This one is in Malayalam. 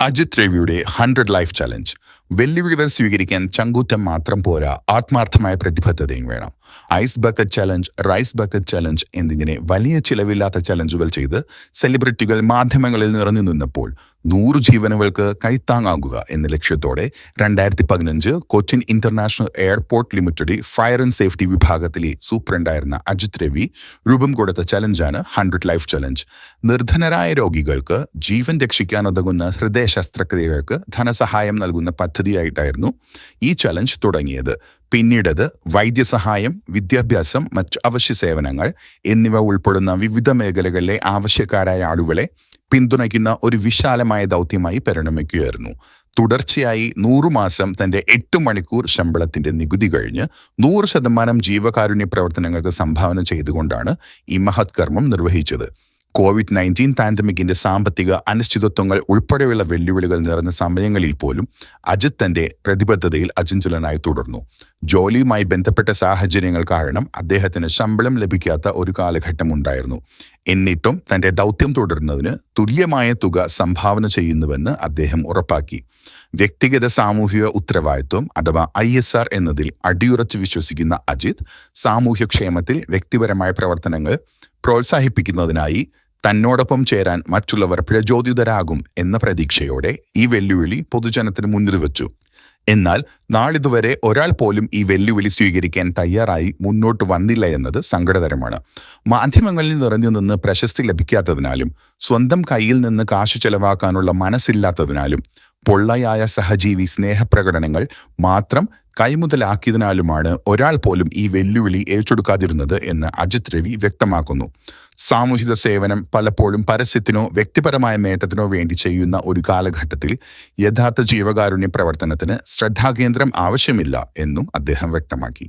അജിത് രവിയുടെ ഹൺഡ്രഡ് ലൈഫ് ചലഞ്ച്. വെല്ലുവിളികൾ സ്വീകരിക്കാൻ ചങ്കൂറ്റം മാത്രം പോരാ ആത്മാർത്ഥമായ പ്രതിബദ്ധതയും വേണം. Ice bucket challenge rice bucket challenge എന്നിങ്ങനെ വലിയ ചിലവില്ലാത്ത ചലഞ്ചുകൾ ചെയ്ത് സെലിബ്രിറ്റികൾ മാധ്യമങ്ങളിൽ നിറഞ്ഞു നിന്നപ്പോൾ നൂറ് ജീവനുകൾക്ക് കൈത്താങ്ങാകുക എന്ന ലക്ഷ്യത്തോടെ രണ്ടായിരത്തി പതിനഞ്ച് കൊച്ചിൻ ഇന്റർനാഷണൽ എയർപോർട്ട് ലിമിറ്റഡിൽ ഫയർ ആൻഡ് സേഫ്റ്റി വിഭാഗത്തിലെ സൂപ്രണ്ടായിരുന്ന അജിത് രവി രൂപം കൊടുത്ത ചലഞ്ചാണ് ഹൺഡ്രഡ് ലൈഫ് ചലഞ്ച് നിർധനരായ രോഗികൾക്ക് ജീവൻ രക്ഷിക്കാനുതകുന്ന ഹൃദയ ശസ്ത്രക്രിയകൾക്ക് ധനസഹായം നൽകുന്ന പദ്ധതിയായിട്ടായിരുന്നു ഈ ചലഞ്ച് തുടങ്ങിയത്. പിന്നീടത് വൈദ്യസഹായം വിദ്യാഭ്യാസം മറ്റ് അവശ്യ സേവനങ്ങൾ എന്നിവ ഉൾപ്പെടുന്ന വിവിധ മേഖലകളിലെ ആവശ്യക്കാരായ ആളുകളെ പിന്തുണയ്ക്കുന്ന ഒരു വിശാലമായ ദൗത്യമായി പരിണമിക്കുകയായിരുന്നു. തുടർച്ചയായി നൂറു മാസം തന്റെ എട്ട് മണിക്കൂർ ശമ്പളത്തിന്റെ നികുതി കഴിഞ്ഞ് നൂറ് ശതമാനം ജീവകാരുണ്യ പ്രവർത്തനങ്ങൾക്ക് സംഭാവന ചെയ്തുകൊണ്ടാണ് ഈ മഹത് കർമ്മം നിർവഹിച്ചത്. കോവിഡ് നയന്റീൻ പാൻഡമിക്കിന്റെ സാമ്പത്തിക അനിശ്ചിതത്വങ്ങൾ ഉൾപ്പെടെയുള്ള വെല്ലുവിളികൾ നിറഞ്ഞ സമയങ്ങളിൽ പോലും അജിത് തന്റെ പ്രതിബദ്ധതയിൽ അചഞ്ചലനായി തുടർന്നു. ജോലിയുമായി ബന്ധപ്പെട്ട സാഹചര്യങ്ങൾ കാരണം അദ്ദേഹത്തിന് ശമ്പളം ലഭിക്കാത്ത ഒരു കാലഘട്ടം ഉണ്ടായിരുന്നു എന്നിട്ടും തന്റെ ദൗത്യം തുടരുന്നതിന് തുല്യമായ തുക സംഭാവന ചെയ്യുന്നുവെന്ന് അദ്ദേഹം ഉറപ്പാക്കി. വ്യക്തിഗത സാമൂഹിക ഉത്തരവാദിത്വം അഥവാ ഐ എസ് ആർ എന്നതിൽ അടിയുറച്ച് വിശ്വസിക്കുന്ന അജിത് സാമൂഹ്യക്ഷേമത്തിൽ വ്യക്തിപരമായ പ്രവർത്തനങ്ങൾ പ്രോത്സാഹിപ്പിക്കുന്നതിനായി തന്നോടൊപ്പം ചേരാൻ മറ്റുള്ളവർ പ്രചോദിതരാകും എന്ന പ്രതീക്ഷയോടെ ഈ വെല്ലുവിളി പൊതുജനത്തിന് മുന്നിൽ വെച്ചു എന്നാൽ നാളിതുവരെ ഒരാൾ പോലും ഈ വെല്ലുവിളി സ്വീകരിക്കാൻ തയ്യാറായി മുന്നോട്ട് വന്നില്ല എന്നത് സങ്കടകരമാണ് മാധ്യമങ്ങളിൽ നിറഞ്ഞു നിന്ന് പ്രശസ്തി ലഭിക്കാത്തതിനാലും സ്വന്തം കയ്യിൽ നിന്ന് കാശ് ചെലവാക്കാനുള്ള മനസ്സില്ലാത്തതിനാലും പൊള്ളയായ സഹജീവി സ്നേഹപ്രകടനങ്ങൾ മാത്രം കൈമുതലാക്കിയതിനാലുമാണ് ഒരാൾ പോലും ഈ വെല്ലുവിളി ഏറ്റെടുക്കാതിരുന്നത് എന്ന് അജിത് രവി വ്യക്തമാക്കുന്നു. സാമൂഹിക സേവനം പലപ്പോഴും പരസ്യത്തിനോ വ്യക്തിപരമായ നേട്ടത്തിനോ വേണ്ടി ചെയ്യുന്ന ഒരു കാലഘട്ടത്തിൽ യഥാർത്ഥ ജീവകാരുണ്യ പ്രവർത്തനത്തിന് ശ്രദ്ധാകേന്ദ്രം ആവശ്യമില്ല എന്നും അദ്ദേഹം വ്യക്തമാക്കി.